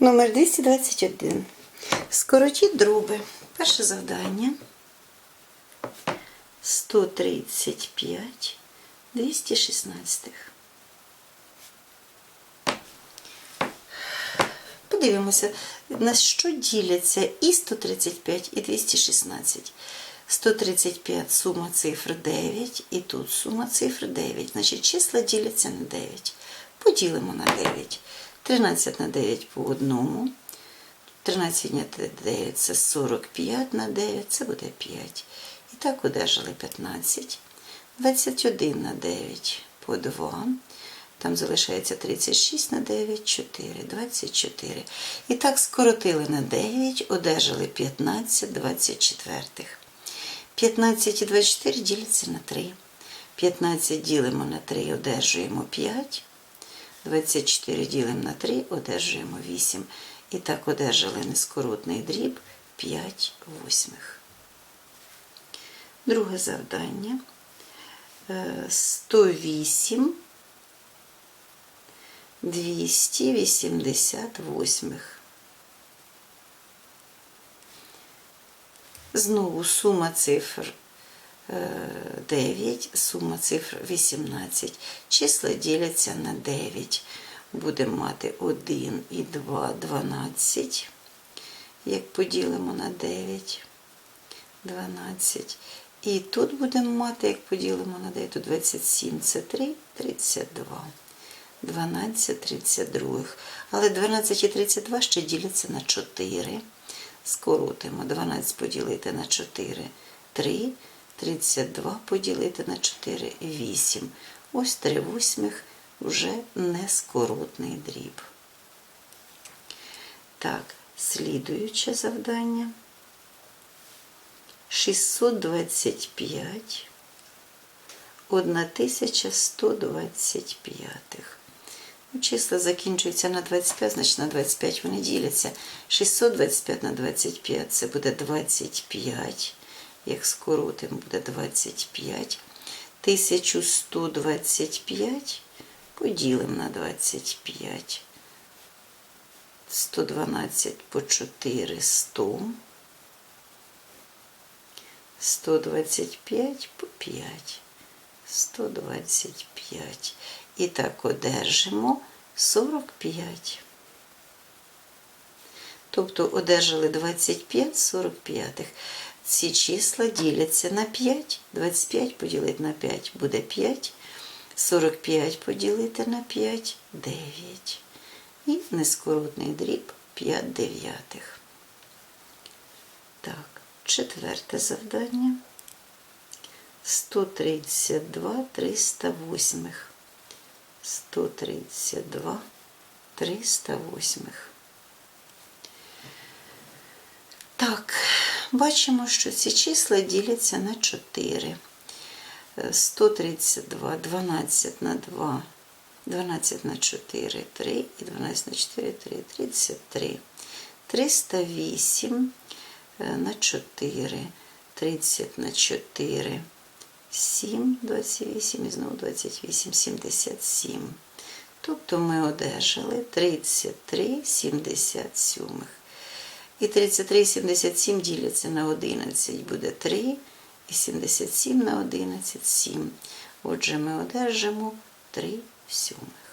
Номер 221. Скоротіть дроби. Перше завдання. 135 216. Подивимося, на що діляться і 135, і 216. 135 сума цифр 9, і тут сума цифр 9. Значить, числа діляться на 9. Поділимо на 9. 13 на 9 по одному. 13 відняти 9 це 45 на 9, це буде 5. І так одержали 15. 21 на 9 по 2. Там залишається 36 на 9, 4, 24. І так скоротили на 9, одержали 15 24. 15 і 24 діляться на 3. 15 ділимо на 3, одержуємо 5. 24 ділимо на 3, одержуємо 8. І так одержали нескоротний дріб 5 восьмих. Друге завдання. Е, 108 288. Знову сума цифр е, 9, сума цифр 18. Числа діляться на 9. Будемо мати 1 і 2, 12. Як поділимо на 9, 12. І тут будемо мати, як поділимо на 9, то 27 це 3, 32. 12 32. Але 12 і 32 ще діляться на 4. Скоротимо 12 поділити на 4 3, 32 поділити на 4 8. Ось 3 восьмих вже нескоротний дріб. Так, слідуюче завдання. 625 1125. Ну, Числа закінчуються на 25, значить на 25 вони діляться. 625 на 25 це буде 25. Як скоротимо, буде 25. 1125 поділимо на 25. 112 по 4 100. 125 по 5. 125. І так одержимо 45. Тобто одержали 25 45. Ці числа діляться на 5. 25 поділити на 5 буде 5. 45 поділити на 5 9. І нескоротний дріб 5 дев'ятих. Так, четверте завдання. 132 308. 132 308. Так, бачимо, що ці числа діляться на 4. 132, 12 на 2, 12 на 4, 3 і 12 на 4, 3, 33. 308 на 4, 30 на 4, 7, 28 і знову 28, 77. Тобто ми одержали 33 77. І 33 77 діляться на 11, буде 3, і 77 на 11 7. Отже, ми одержимо 3 сьомих.